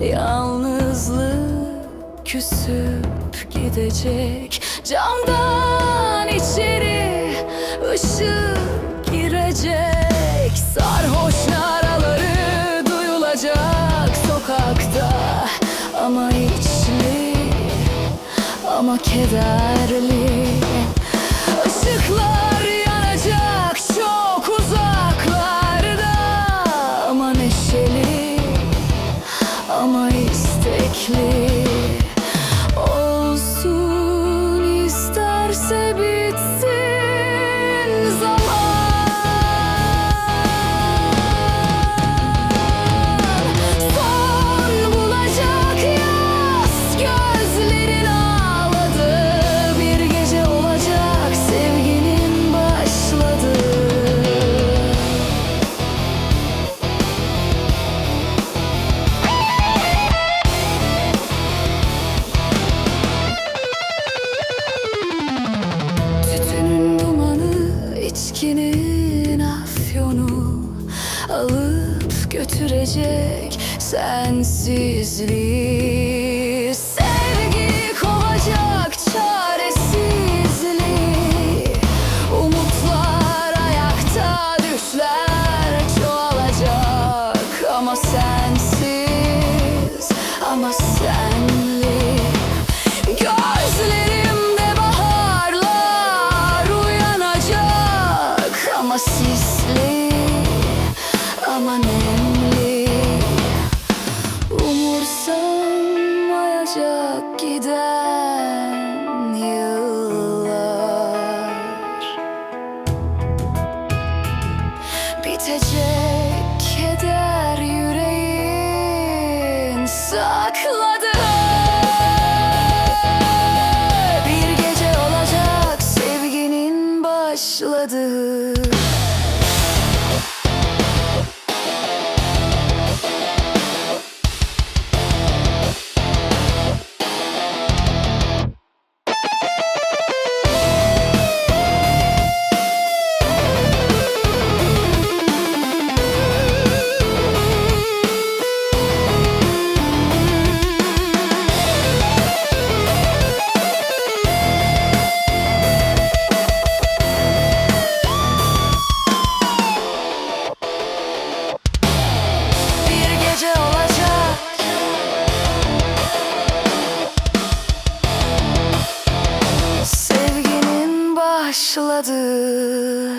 Yalnızlık küsüp gidecek. Camdan içeri ışık girecek. Sarhoş naraları duyulacak sokakta. Ama içli ama kederli. Işıklar ama istekli içkinin afyonu Alıp götürecek sensizliği ama nemli Umursamayacak giden yıllar. Bitecek keder yüreğin sakladı. Bir gece olacak sevginin başladığı Başladığı